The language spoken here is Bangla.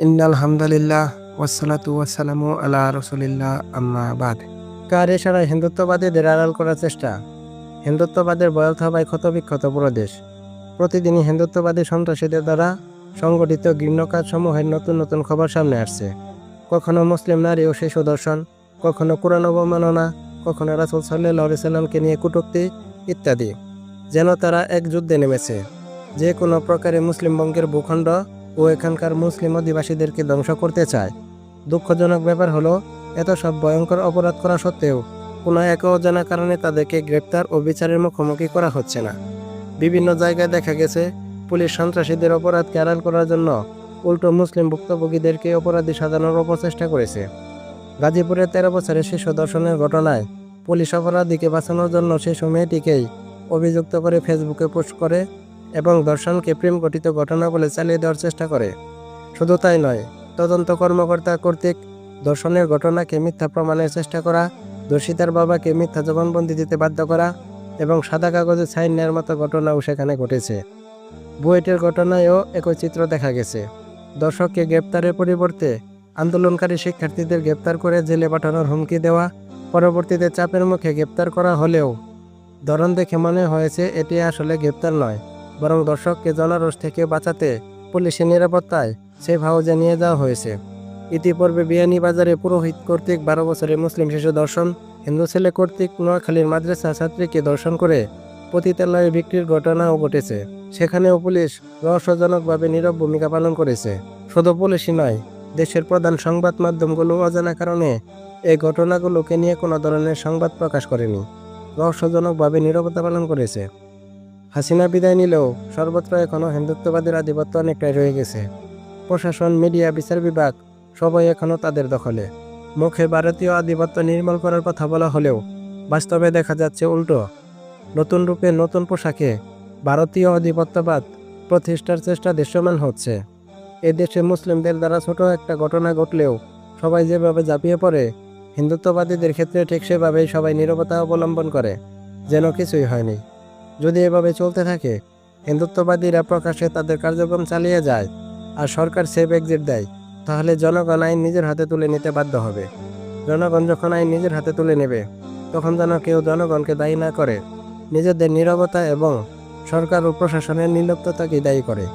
ইন্নাল হামদুলিল্লাহ ওয়াসালাতু ওয়াসালামু আলা রসুলিল্লাহ, আম্মা বাদ। কার এছাড়া হিন্দুত্ববাদীদের আড়াল করার চেষ্টা? হিন্দুত্ববাদের বয়াল থাবায় ক্ষতবিক্ষত পুরো দেশ। প্রতিদিনই হিন্দুত্ববাদী সন্ত্রাসীদের দ্বারা সংগঠিত ঘৃণ্য কাজসমূহের নতুন নতুন খবর সামনে আসছে। কখনো মুসলিম নারী ও শিশু দর্শন, কখনো কোরআন অবমাননা, কখনো রাসুল সাল্লাহ সাল্লামকে নিয়ে কটূক্তি ইত্যাদি। যেন তারা এক যুদ্ধে নেমেছে। যে কোনো প্রকারে মুসলিম বঙ্গের ভূখণ্ড ও এখানকার মুসলিম অধিবাসীদেরকে ধ্বংস করতে চায়। দুঃখজনক ব্যাপার হলো, এত সব ভয়ঙ্কর অপরাধ করা সত্ত্বেও কোনো এক অজানা কারণে তাদেরকে গ্রেপ্তার ও বিচারের মুখোমুখি করা হচ্ছে না। বিভিন্ন জায়গায় দেখা গেছে, পুলিশ সন্ত্রাসীদের অপরাধকে আড়াল করার জন্য উল্টো মুসলিম ভুক্তভোগীদেরকে অপরাধী সাজানোর অপচেষ্টা করেছে। গাজীপুরের তেরো বছরের শিশু দর্শনের ঘটনায় পুলিশ অপরাধীকে বাঁচানোর জন্য শিশু মেয়েটিকেই অভিযুক্ত করে ফেসবুকে পোস্ট করে এবং দর্শনকে প্রেম গঠিত ঘটনা বলে চালিয়ে দেওয়ার চেষ্টা করে। শুধু তাই নয়, তদন্ত কর্মকর্তা কর্তৃক দর্শনের ঘটনাকে মিথ্যা প্রমাণের চেষ্টা করা দর্শিতার বাবাকে মিথ্যা জবানবন্দি দিতে বাধ্য করা এবং সাদা কাগজে সাইন নেওয়ার মতো ঘটনাও সেখানে ঘটেছে। বুয়েটের ঘটনায়ও একই চিত্র দেখা গেছে। দর্শককে গ্রেপ্তারের পরিবর্তে আন্দোলনকারী শিক্ষার্থীদের গ্রেপ্তার করে জেলে পাঠানোর হুমকি দেওয়া, পরবর্তীতে চাপের মুখে গ্রেপ্তার করা হলেও ধরন দেখে মনে হয়েছে এটি আসলে গ্রেপ্তার নয়। বরং দর্শককে জনরোষ থেকে বাঁচাতে পুলিশের নিরাপত্তায় সেফ হাউজে নিয়ে যাওয়া হয়েছে। ইতিপূর্বে বিয়ানীবাজারে পুরোহিত কর্তৃক বারো বছরের মুসলিম শিশু দর্শন, হিন্দু ছেলে কর্তৃক নোয়াখালীর মাদ্রাসা ছাত্রীকে দর্শন করে পতিতালয়ে বিক্রির ঘটনাও ঘটেছে। সেখানেও পুলিশ রহস্যজনকভাবে নীরব ভূমিকা পালন করেছে। শুধু পুলিশই নয়, দেশের প্রধান সংবাদ মাধ্যমগুলো অজানা কারণে এই ঘটনাগুলোকে নিয়ে কোনো ধরনের সংবাদ প্রকাশ করেনি। রহস্যজনকভাবে নীরবতা পালন করেছে। হাসিনা বিদায় নিলেও সর্বত্র এখনও হিন্দুত্ববাদের আধিপত্য অনেকটাই রয়ে গেছে। প্রশাসন, মিডিয়া, বিচার বিভাগ সবাই এখনও তাদের দখলে। মুখে ভারতীয় আধিপত্য নির্মূল করার কথা বলা হলেও বাস্তবে দেখা যাচ্ছে উল্টো। নতুন রূপে নতুন পোশাকে ভারতীয় আধিপত্যবাদ প্রতিষ্ঠার চেষ্টা দৃশ্যমান হচ্ছে। এ দেশে মুসলিমদের দ্বারা ছোট একটা ঘটনা ঘটলেও সবাই যেভাবে ঝাঁপিয়ে পড়ে, হিন্দুত্ববাদীদের ক্ষেত্রে ঠিক সেভাবেই সবাই নীরবতা অবলম্বন করে, যেন কিছুই হয়নি। যদি এভাবে চলতে থাকে, হিন্দুত্ববাদীরা প্রকাশ্যে তাদের কার্যক্রম চালিয়ে যায় আর সরকার সেফ এক্সিট দেয়, তাহলে জনগণ আইন নিজের হাতে তুলে নিতে বাধ্য হবে। জনগণ যখন আইন নিজের হাতে তুলে নেবে, তখন যেন কেউ জনগণকে দায়ী না করে, নিজেদের নিরবতা এবং সরকার ও প্রশাসনের নির্লিপ্ততাকে দায়ী করে।